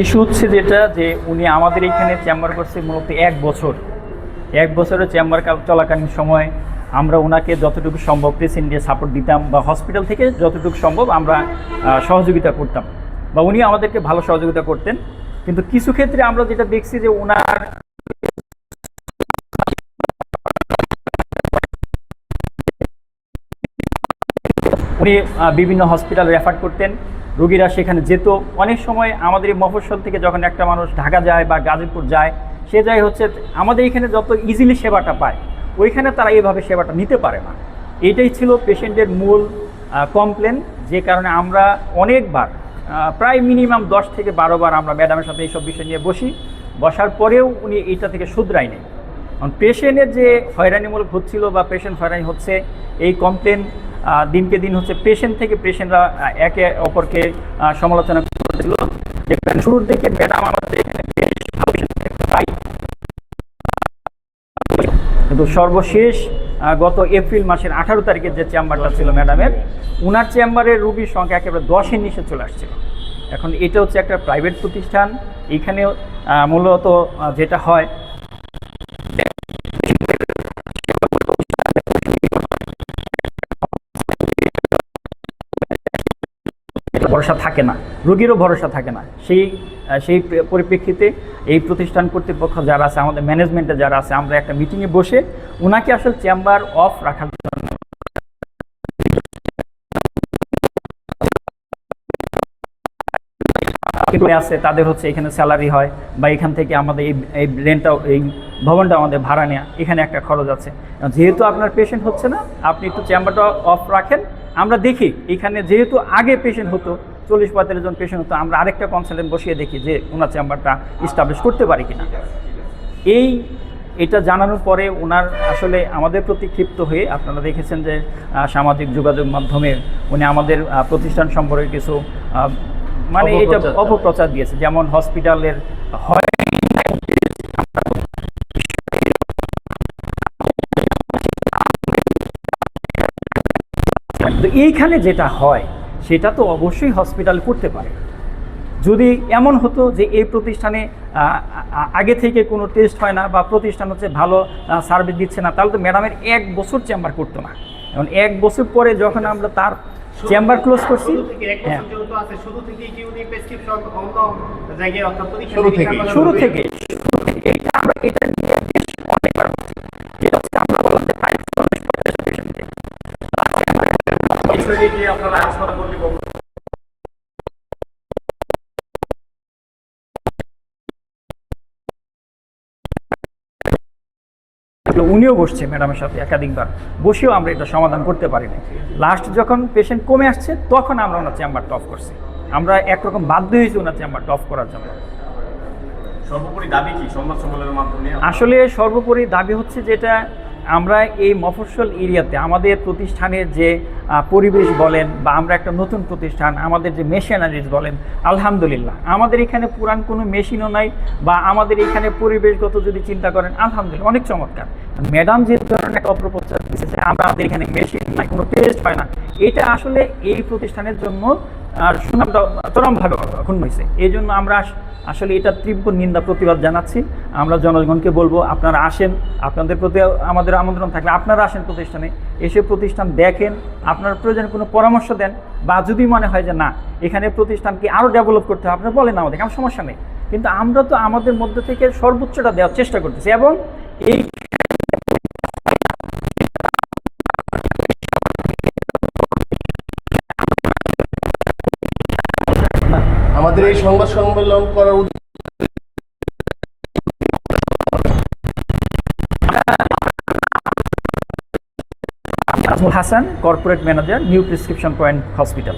Issue হচ্ছে যেটা যে উনি আমাদের এখানে চেম্বার করছে মূলত এক বছর। এক বছরের চেম্বার কাল- চলাকালীন সময় আমরা ওনাকে যতটুকু সম্ভব পেশেন্ট দিয়ে সাপোর্ট দিতাম বা হসপিটাল থেকে যতটুকু সম্ভব আমরা সহযোগিতা করতাম। বা উনি আমাদেরকে ভালো সহযোগিতা করতেন। কিন্তু কিছু ক্ষেত্রে আমরা যেটা দেখছি যে ওনার উনি বিভিন্ন হসপিটাল রেফার করতেন, রোগীরা সেখানে যেত। অনেক সময় আমাদের এই মফস্বল থেকে যখন একটা মানুষ ঢাকা যায় বা গাজীপুর যায়, সে যায় হচ্ছে আমাদের এখানে যত ইজিলি সেবাটা পায়, ওইখানে তারা এইভাবে সেবাটা নিতে পারে না। এটাই ছিল পেশেন্টের মূল কমপ্লেন যে কারণে আমরা অনেকবার প্রায় মিনিমাম দশ থেকে বারো বার আমরা ম্যাডামের সাথে এইসব বিষয় নিয়ে বসি। বসার পরেও উনি এইটা থেকে শুধরায় নেই পেশেন্টের যে হয়রানিমূলক হচ্ছিল বা পেশেন্ট হয়রানি হচ্ছে, এই কমপ্লেন দিনকে দিন হচ্ছে পেশেন্ট থেকে পেশেন্টরা একে অপরকে সমালোচনা করছিল। শুরুর দিকে ম্যাডাম আমাদের এখানে। কিন্তু সর্বশেষ গত এপ্রিল মাসের আঠারো তারিখের যে চেম্বারটা ছিল ম্যাডামের উনার চেম্বারের রুগীর সংখ্যা একেবারে দশের নিচে চলে আসছে এখন এটা হচ্ছে একটা প্রাইভেট প্রতিষ্ঠান। এখানে মূলত যেটা হয় ভরসা থাকে না, রোগীরও ভরসা থাকে না। সেই সেই পরিপ্রেক্ষিতে এই প্রতিষ্ঠান কর্তৃপক্ষ যারা আছে, আমাদের ম্যানেজমেন্টে যারা আছে, আমরা একটা মিটিংয়ে বসে ওনাকে আসলে চেম্বার অফ রাখার জন্য আছে, তাদের হচ্ছে এখানে স্যালারি হয় বা এখান থেকে আমাদের এই এই রেন্টটা এই ভবনটা আমাদের ভাড়া নেওয়া এখানে একটা খরচ আছে। যেহেতু আপনার পেশেন্ট হচ্ছে না, আপনি একটু চেম্বারটা অফ রাখেন, আমরা দেখি, এখানে যেহেতু আগে পেশেন্ট হতো চল্লিশ পঁয়তাল্লিশ জন পেশেন্ট হতো আমরা আরেকটা কনসালটেন্ট বসিয়ে দেখি যে ওনার চেম্বারটা ইস্টাবলিশ করতে পারি কিনা এই এটা জানানোর পরে ওনার আসলে আমাদের প্রতি ক্ষিপ্ত হয়ে আপনারা দেখেছেন যে সামাজিক যোগাযোগ মাধ্যমে উনি আমাদের প্রতিষ্ঠান সম্পর্কে কিছু মানে এটা অপপ্রচার। দিয়েছে যেমন হসপিটালের হয় তো এইখানে যেটা হয় সেটা তো অবশ্যই হসপিটাল করতে পারে। যদি এমন হতো যে এই প্রতিষ্ঠানে আগে থেকে কোনো টেস্ট হয় না বা প্রতিষ্ঠান হচ্ছে ভালো সার্ভিস দিচ্ছে না তাহলে তো ম্যাডামের এক বছর চেম্বার করতো না। এখন এক বছর পরে যখন আমরা তার চেম্বার ক্লোজ করছি শুরু থেকে হ্যাঁ। যেহেতু আছে শুরু থেকেই। কি নিয়ে আপনারা হাসপাতাল কর্তৃপক্ষ তো উনিও বসছে ম্যাডামের সাথে একাধিকবার। বসেও আমরা এটা সমাধান করতে পারিনি। লাস্ট যখন পেশেন্ট কমে আসছে তখন আমরা ওনার চেম্বারটা অফ করছি। আমরা একরকম বাধ্য হয়েছি ওনার চেম্বারটা অফ করার জন্য। সর্বোপরি দাবি কি? সংবাদ সম্মেলনের মাধ্যমে? আসলে সর্বোপরি দাবি হচ্ছে যেটা আমরা এই মফস্বল এরিয়াতে আমাদের প্রতিষ্ঠানের যে পরিবেশ বলেন বা আমরা একটা নতুন প্রতিষ্ঠান, আমাদের যে মেশিনারিজ বলেন, আলহামদুলিল্লাহ। আমাদের এখানে পুরান কোনো মেশিনও নাই বা আমাদের এখানে পরিবেশগত যদি চিন্তা করেন, আলহামদুলিল্লাহ, অনেক চমৎকার। ম্যাডাম যে ধরনের একটা অপপ্রচার আমরা আমাদের এখানে মেশিন নাই, কোনো টেস্ট হয় না। এটা আসলে এই প্রতিষ্ঠানের জন্য আর সুনামটা চরমভাবে ক্ষুণ্ণ হয়েছে। এই জন্য আমরা আসলে এটা তীব্র নিন্দা, প্রতিবাদ জানাচ্ছি। আমরা জনগণকে বলব, আপনারা আসেন। আপনাদের প্রতি আমাদের আমন্ত্রণ থাকলে আপনারা আসেন প্রতিষ্ঠানে। এসে প্রতিষ্ঠান দেখেন, আপনার প্রয়োজনে কোনো পরামর্শ দেন, বা যদি মনে হয় যে না, এখানে প্রতিষ্ঠানকে আরও ডেভেলপ করতে হবে, আপনারা বলেন আমাদেরকে, আমার সমস্যা নেই। কিন্তু আমরা তো আমাদের মধ্যে থেকে সর্বোচ্চটা দেওয়ার চেষ্টা করতেছি এবং এই আমাদের এই সংবাদ সম্মেলন করার Hasan corporate manager new prescription point hospital.